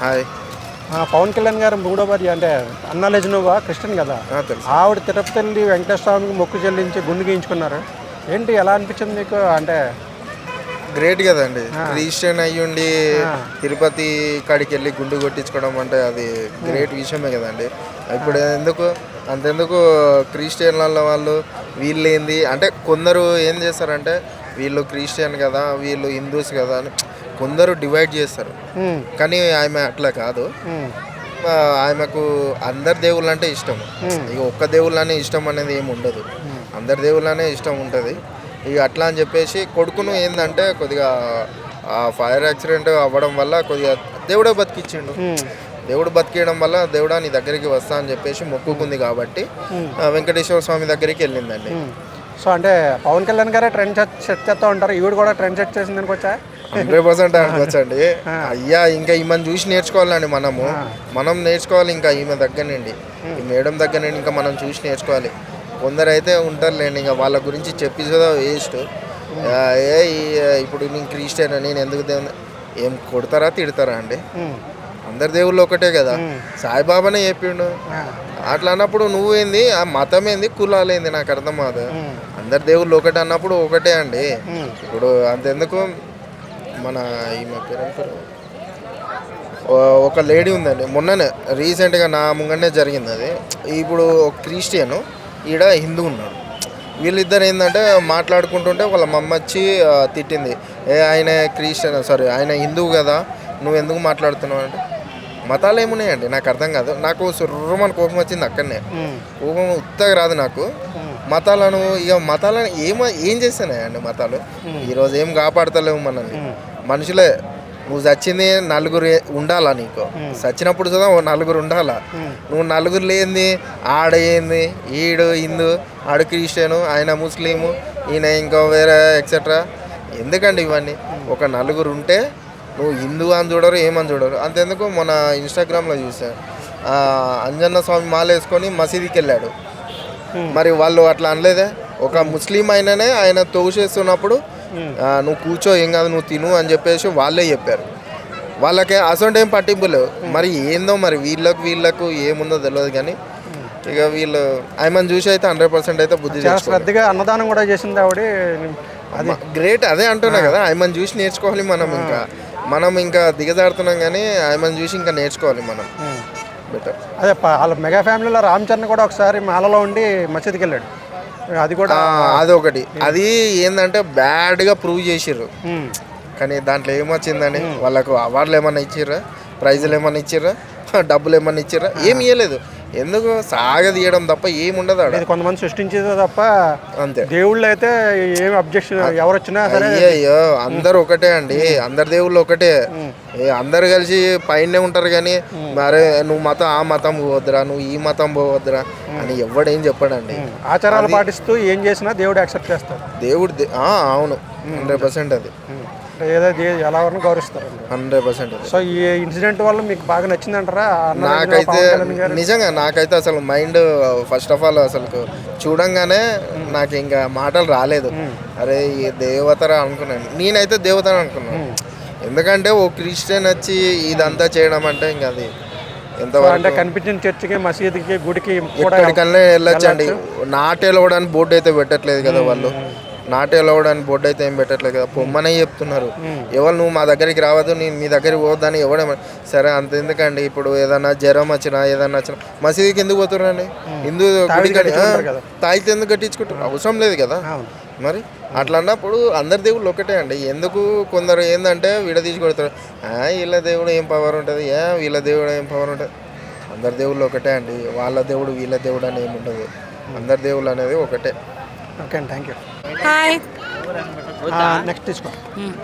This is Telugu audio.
హాయ్. పవన్ కళ్యాణ్ గారు మూడో భార్య అంటే అన్నా లెజనోవా క్రిస్టియన్ కదా? ఆవిడ తిరుపతి వెళ్ళి వెంకటేశ్వర స్వామికి మొక్కు చెల్లించి గుండు గీయించుకున్నారు. ఏంటి ఎలా అనిపించింది మీకు? అంటే గ్రేట్ కదండి. క్రిస్టియన్ అయ్యుండి. తిరుపతి కాడికి వెళ్ళి గుండు కొట్టించుకోవడం అంటే అది గ్రేట్ విషయమే కదండి. ఇప్పుడు ఎందుకు అంతెందుకు క్రిస్టియన్ల వాళ్ళు వీళ్ళు ఏంది అంటే కొందరు ఏం చేస్తారంటే వీళ్ళు క్రిస్టియన్ కదా వీళ్ళు హిందూస్ కదా అని కొందరు డివైడ్ చేస్తారు. ఉమ్, కానీ ఆమె అట్లా కాదు. ఆ, ఆమెకు అందరి దేవుళ్ళు అంటే ఇష్టం ఇక ఒక్క దేవుళ్ళనే ఇష్టం అనేది ఏమి ఉండదు. అందరి దేవుళ్ళనే ఇష్టం ఉంటుంది. ఇక అట్లా అని చెప్పేసి కొడుకును ఏంటంటే కొద్దిగా ఆ ఫైర్ యాక్సిడెంట్ అవ్వడం వల్ల కొద్దిగా దేవుడే బతికిచ్చిండు. దేవుడు బతికేయడం వల్ల దేవుడా నీ దగ్గరికి వస్తా అని చెప్పేసి మొక్కుకుంది కాబట్టి వెంకటేశ్వర స్వామి దగ్గరికి వెళ్ళిందండి. సో అంటే పవన్ కళ్యాణ్ గారే ట్రెండ్ సెట్ చేస్తూ ఉంటారు. ఈవిడ కూడా ట్రెండ్ సెట్ చేసింది అనుకోవచ్చా? హండ్రెడ్ పర్సెంట్ అనుకోవచ్చండి అయ్యా ఇంకా ఈమెను చూసి నేర్చుకోవాలండి మనము. మనం నేర్చుకోవాలి ఇంకా ఈమె దగ్గర నుండి. ఈ మేడం దగ్గర నుండి ఇంకా మనం చూసి నేర్చుకోవాలి. కొందరు అయితే ఉంటారులేండి ఇంకా వాళ్ళ గురించి చెప్పి కూడా వేస్ట్. ఏ ఇప్పుడు నేను క్రిస్టియన్ నేను ఎందుకు దేవుని ఏం కొడతారా తిడతారా అండి? అందరి దేవుళ్ళు ఒకటే కదా. సాయిబాబానే చెప్పిండు. అట్లా అన్నప్పుడు నువ్వేంది ఆ మతం ఏంది కులాలేంది నాకు అర్థం కాదు. అందరి దేవుళ్ళు ఒకటే అన్నప్పుడు ఒకటే అండి. ఇప్పుడు అంతెందుకు? మన ఈమె పేరు ఒక లేడీ ఉందండి. మొన్ననే రీసెంట్గా నా ముంగనే జరిగింది అది. ఇప్పుడు ఒక క్రిస్టియన్ ఈడ హిందూ ఉన్నాడు. వీళ్ళిద్దరు ఏంటంటే మాట్లాడుకుంటుంటే వాళ్ళ మమ్మ వచ్చి తిట్టింది. ఏ ఆయన క్రిస్టియన్? సారీ ఆయన హిందువు కదా నువ్వు ఎందుకు మాట్లాడుతున్నావు అంటే మతాలు ఏమున్నాయండి నాకు అర్థం కాదు. నాకు సుర్రమని కోపం వచ్చింది అక్కడనే. కోపం ఉత్తగా రాదు నాకు. మతాలను ఇక మతాలను ఏమ ఏం చేస్తున్నాయండి మతాలు? ఈరోజు ఏం కాపాడతలేవు మనల్ని. మనుషులే నువ్వు చచ్చింది నలుగురు ఉండాలా నీకు? చచ్చినప్పుడు చూద్దాం ఓ నలుగురు ఉండాలా? నువ్వు నలుగురు లేనిది ఆడ ఏంది? ఈడు హిందూ ఆడు క్రిస్టియను ఆయన ముస్లిము ఈయన ఇంకో వేరే ఎక్సెట్రా ఎందుకండి ఇవన్నీ? ఒక నలుగురు ఉంటే నువ్వు హిందూ అని చూడరు ఏమని చూడరు. అంతెందుకు మన ఇన్స్టాగ్రామ్లో చూసా. అంజన్న స్వామి మాల వేసుకొని మసీదుకి వెళ్ళాడు మరి వాళ్ళు అట్లా అనలేదే? ఒక ముస్లిం అయిననే ఆయన తోసేస్తున్నప్పుడు నువ్వు కూర్చో ఏం కాదు నువ్వు తిను అని చెప్పేసి వాళ్ళే చెప్పారు. వాళ్ళకి అసలు ఏం పట్టింపు లేవు. మరి ఏందో మరి వీళ్ళకు వీళ్ళకు ఏముందో తెలియదు కానీ ఇక వీళ్ళు ఆయమని చూసి అయితే హండ్రెడ్ పర్సెంట్ అయితే బుద్ధి శ్రద్ధగా అన్నదానం కూడా చేసింది ఆవిడ. అది గ్రేట్ అదే అంటున్నా కదా ఆయమని చూసి నేర్చుకోవాలి మనం ఇంకా. మనం ఇంకా దిగజాడుతున్నాం కానీ ఆయమని చూసి ఇంకా నేర్చుకోవాలి మనం. బెటర్ అదే వాళ్ళ మెగా ఫ్యామిలీలో రామ్ చరణ్ కూడా ఒకసారి మాలలో ఉండి మసీదుకి వెళ్ళాడు అది కూడా అదొకటి. అది ఏంటంటే బ్యాడ్గా ప్రూవ్ చేసిర్రు. కానీ దాంట్లో ఏమొచ్చిందని వాళ్ళకు అవార్డులు ఏమన్నా ఇచ్చిర్రా? ప్రైజులు ఏమన్నా ఇచ్చిర్రా? డబ్బులు ఏమన్నా ఇచ్చిర్రా? ఏమి ఇవ్వలేదు ఎందుకు? సాగదీయడం తప్ప ఏముండదు ఆడ. కొంతమంది సృష్టించేది తప్ప అంతే. దేవుళ్ళు అయితే ఏమి అబ్జెక్షన్ ఎవరు వచ్చినా సరే అయ్యయ్యో అందరు ఒకటే అండి. అందరి దేవుళ్ళు ఒకటే. ఏ అందరు కలిసి పైనే ఉంటారు కానీ మరే నువ్వు మతం ఆ మతం పోవద్దురా నువ్వు ఈ మతం పోవద్దురా అని ఎవడేం చెప్పడండి. ఆచారాలు పాటిస్తూ ఏం చేసినా దేవుడు యాక్సెప్ట్ చేస్తాడు. దేవుడు అవును. హండ్రెడ్ పర్సెంట్ అది. ఏదో ఎలా ఎవరిని గౌరవిస్తారు హండ్రెడ్ పర్సెంట్ సో ఈ ఇన్సిడెంట్ వల్ల మీకు బాగా నచ్చిందంటారా? నాకైతే నిజంగా నాకైతే అసలు మైండ్ ఫస్ట్ ఆఫ్ ఆల్ అసలు చూడంగానే నాకు ఇంకా మాటలు రాలేదు. అరే ఈ దేవతరా అనుకున్నాను నేనైతే దేవత అనుకున్నాను ఎందుకంటే ఓ క్రిస్టియన్ వచ్చి ఇదంతా చేయడం అంటే ఇంకా అది అంటే కనిపించిన చర్చికి మసీదుకి గుడికి కూడా ఎక్కడికన్నా వెళ్ళొచ్చండి. నాటేలవడానికి బోర్డు అయితే పెట్టట్లేదు కదా వాళ్ళు. నాటేలవడానికి బోర్డు అయితే ఏం పెట్టట్లేదు కదా. పొమ్మనే చెప్తున్నారు. ఎవరు నువ్వు మా దగ్గరికి రావద్దు నేను మీ దగ్గరికి పోవద్దని ఎవడేమ సరే అంత ఎందుకండి? ఇప్పుడు ఏదన్నా జ్వరం వచ్చినా ఏదన్నా వచ్చినా మసీదుకి ఎందుకు పోతున్నారండి? హిందూ. తాయితే ఎందుకు కట్టించుకుంటారు అవసరం లేదు కదా. మరి అట్లా అన్నప్పుడు అందరి దేవుళ్ళు ఒకటే అండి. ఎందుకు కొందరు ఏంటంటే విడదీసి కొడతారు. "ఆ, వీళ్ళ దేవుడు ఏం పవర్ ఉంటుంది? ఏ వీళ్ళ దేవుడు ఏం పవర్ ఉంటుంది? అందరి దేవుళ్ళు ఒకటే అండి. వాళ్ళ దేవుడు వీళ్ళ దేవుడు అని ఏమి ఉండదు. అందరి దేవుళ్ళు అనేది ఒకటే. ఓకే అండి థ్యాంక్ యూ హాయ్ నెక్స్ట్ తీసుకో. మ్.